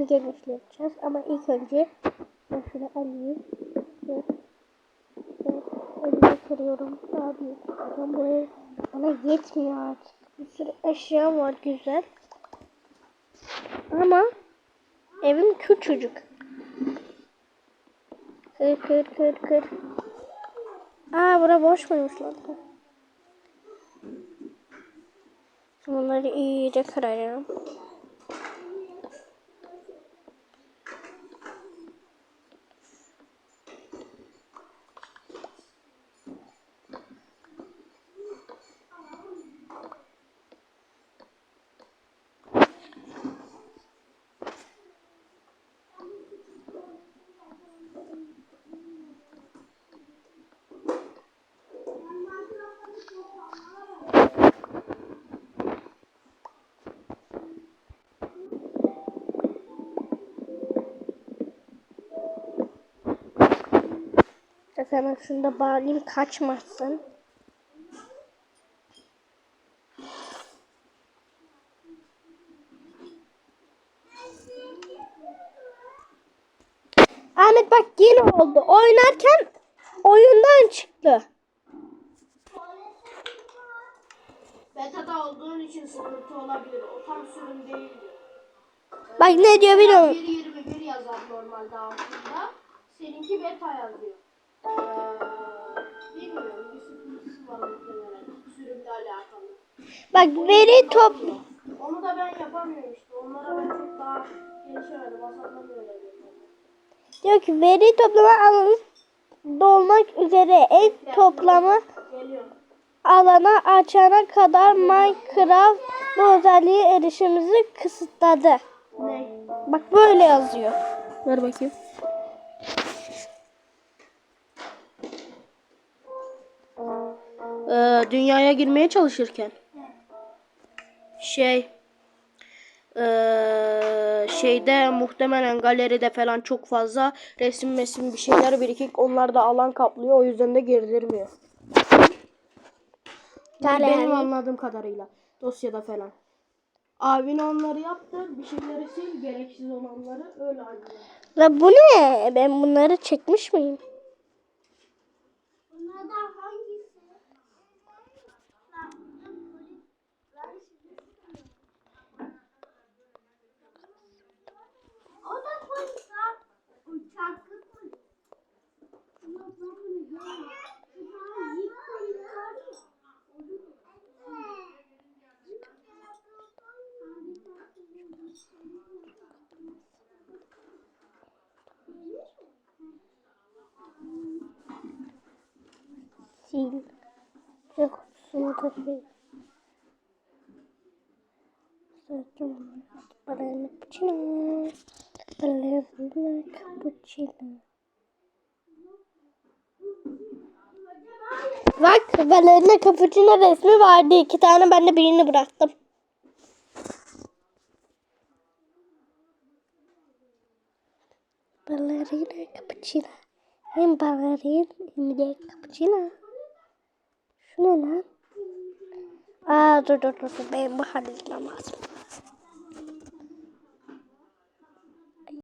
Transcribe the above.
yapacağız ama ilk önce ben şunu alayım. Ve, elimi kırıyorum. Büyük kırıyorum. Buraya bana yetmiyor artık. Bir sürü eşya var güzel. Ama evim küçücük. Kır kır kır kır. Aa bura boş muymuş lan? Bunları iyice kırarım. Efendim şunu da bağlayayım kaçmasın. Ahmet bak yine oldu. Oynarken oyundan çıktı. Beta'da olduğun için sıkıntı olabilir. O tam sürüm değil. Bak ne diyor biliyor musun? 1.21 yazar normalde altında. Seninki beta yazıyor. Bak veri top Onu da ben yapamıyorum işte. Onlara ben çok daha gelişemedim. Hasan'dan böyle diyor ki veri toplama alanı dolmak üzere en toplamı Geliyor. alana açana kadar Minecraft bu özelliğe erişimimizi kısıtladı. Ne? Bak böyle yazıyor. Ver bakayım. Ee, dünyaya girmeye çalışırken. Şey ee, şeyde muhtemelen galeride falan çok fazla resim mesim bir şeyler birikik onlar da alan kaplıyor o yüzden de girdirmiyor. Galeri. Benim anladığım kadarıyla dosyada falan. Abin onları yaptı bir şeyleri sil gereksiz olanları öyle halde. La bu ne? Ben bunları çekmiş miyim? Bunlardan hangisi? O da polis lan. Uçak polis. Ama ben bunu görmedim. Bir tane yiyip polis var ya. Sil. Yok. Şunu taşıyayım. Saçım. Ballerina cappuccino. Ballerina cappuccino. Bak ballerina cappuccino resmi vardı. iki tane ben de birini bıraktım. Ballerina cappuccino. Hem ballerina hem de cappuccino. Şu ne lan? Aa dur dur. dur. Benim bu halletmem lazım.